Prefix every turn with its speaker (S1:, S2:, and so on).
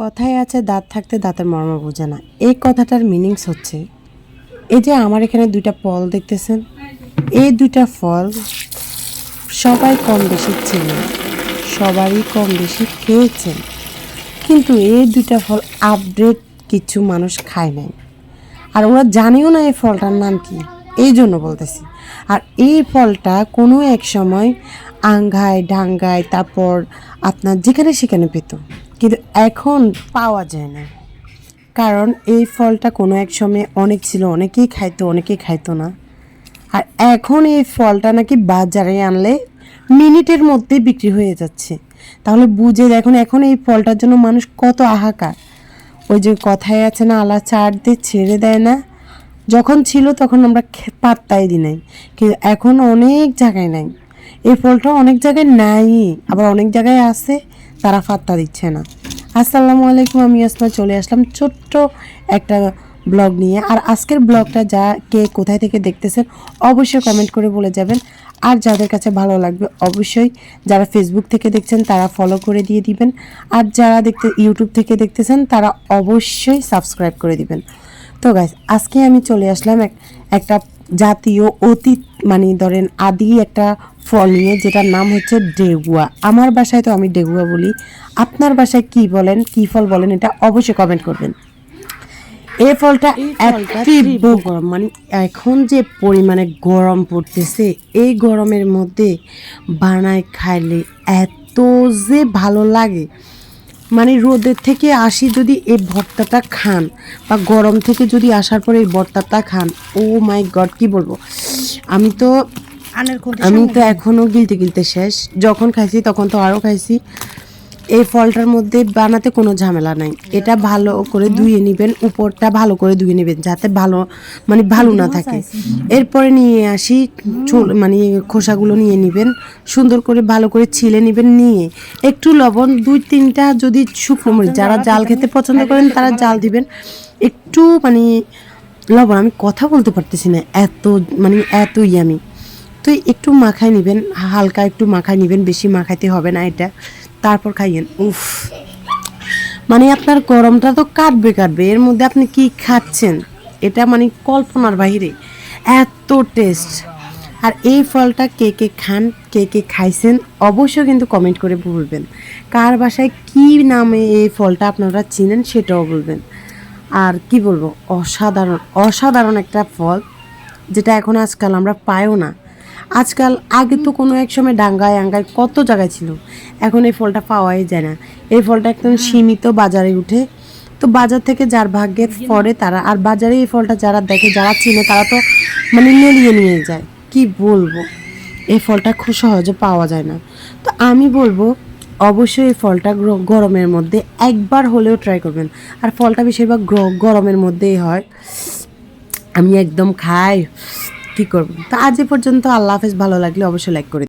S1: কথায় আছে, দাঁত থাকতে দাঁতের মর্ম বোঝে না। এই কথাটার মিনিংস হচ্ছে, এই যে আমার এখানে দুইটা ফল দেখতেছেন, এই দুইটা ফল সবাই কম বেশি ছিল সবারই কম বেশি খেয়েছেন কিন্তু এই দুইটা ফল আপডেট কিছু মানুষ খায় নাই। আর ওরা জানেও না এই ফলটার নাম কি, এই জন্য বলতেছি। আর এই ফলটা কোনো এক সময় আঙ্গায়, ডাঙ্গায়, তারপর আপনার যেখানে সেখানে পেত। কিন্তু এখন পাওয়া যায় না। কারণ এই ফলটা কোনো এক সময় অনেক ছিল, অনেকেই খাইতো অনেকেই খাইতো না। আর এখন এই ফলটা নাকি বাজারে আনলে মিনিটের মধ্যে বিক্রি হয়ে যাচ্ছে। তাহলে বুঝে দেখুন এখন এই ফলটার জন্য মানুষ কত হাহাকার ওই যে কথায় আছে না আলা চার দিয়ে ছেড়ে দেয় না। যখন ছিল তখন আমরা পাত্তাই দিই নাই। কিন্তু এখন অনেক জায়গায় নাই। এই ফলটা অনেক জায়গায় নাই, আবার অনেক জায়গায় আছে। তারা ফাত্তা দিচ্ছে না। আসসালামু আলাইকুম, আমি আসমা চলে আসলাম ছোট্ট একটা ব্লগ নিয়ে। আর আজকের ব্লগটা যা কে কোথায় থেকে দেখতেছেন, অবশ্যই কমেন্ট করে বলে যাবেন। আর যাদের কাছে ভালো লাগবে, অবশ্যই যারা ফেসবুক থেকে দেখছেন, তারা ফলো করে দিয়ে দিবেন। আর যারা দেখতে ইউটিউব থেকে দেখতেছেন, তারা অবশ্যই সাবস্ক্রাইব করে দিবেন। তো গাইস আজকে আমি চলে আসলাম এক, একটা জাতীয় অতীত মানে ধরেন আদি একটা ফল নিয়ে যেটার নাম হচ্ছে ডেগুয়া। আমার বাসায় তো আমি ডেগুয়া বলি। আপনার বাসায় কি বলেন কি ফল বলেন এটা অবশ্যই কমেন্ট করবেন। এই ফলটা তীব্র গরম মানে এখন যে পরিমাণে গরম পড়তেছে এই গরমের মধ্যে বানায় খাইলে এত যে ভালো লাগে মানে রোদের থেকে আসি যদি এই ভর্তাটা খান বা গরম থেকে যদি আসার পরে এই ভর্তাটা খান ও মাই গড কি বলব? আমি তো আমি তো এখনও গিলতে গিলতে শেষ। যখন খাইছি তখন তো আরও খাইছি। এই ফলটার মধ্যে বানাতে কোনো ঝামেলা নাই। এটা ভালো করে ধুয়ে নেবেন, উপরটা ভালো করে ধুয়ে নেবেন, যাতে ভালো মানে ভালো না থাকে। এরপরে নিয়ে আসি চুল মানে খোসাগুলো নিয়ে নেবেন, সুন্দর করে ভালো করে ছিলে নেবেন, নিয়ে একটু লবণ, দুই তিনটা যদি শুকনো মরিচ, যারা জাল খেতে পছন্দ করেন তারা জাল দিবেন। একটু মানে লবণ, আমি কথা বলতে পারতেছি না, এত মানে এত ইয়ামি তো একটু মাখায় নেবেন, হালকা একটু মাখায় নেবেন, বেশি মাখাইতে হবে না এটা। তারপর খাইয়েন, উফ। মানে আপনার গরমটা তো কাটবে কাটবে, এর মধ্যে আপনি কি খাচ্ছেন? এটা মানে কল্পনার বাইরে এত টেস্ট আর এই ফলটা কে কে খান, কে কে খাইছেন, অবশ্যই কিন্তু কমেন্ট করে বলবেন। কার বাসায় কি নামে এই ফলটা আপনারা চিনেন সেটাও বলবেন। আর কি বলব, অসাধারণ অসাধারণ একটা ফল, যেটা এখন আজকাল আমরা পাইও না। আজকাল আগে তো কোনো এক সময় ডাঙ্গায় আঙ্গায় কত জায়গায় ছিল। এখন এই ফলটা পাওয়াই যায় না। এই ফলটা একদম সীমিত বাজারে উঠে। তো বাজার থেকে যার ভাগ্যে পড়ে তারা আর বাজারে এই ফলটা যারা দেখে যারা চিনে তারা তো মানে নেলিয়ে নিয়ে যায়। কি বলব? এই ফলটা খুব সহজে পাওয়া যায় না। তো আমি বলব অবশ্যই এই ফলটা গরমের মধ্যে একবার হলেও ট্রাই করবেন। আর ফলটা বেশিরভাগ গরমের মধ্যেই হয়। আমি একদম খাই। কি করব তো আজ এ পর্যন্ত আল্লাহ হাফেজ ভালো লাগলে অবশ্যই লাইক করে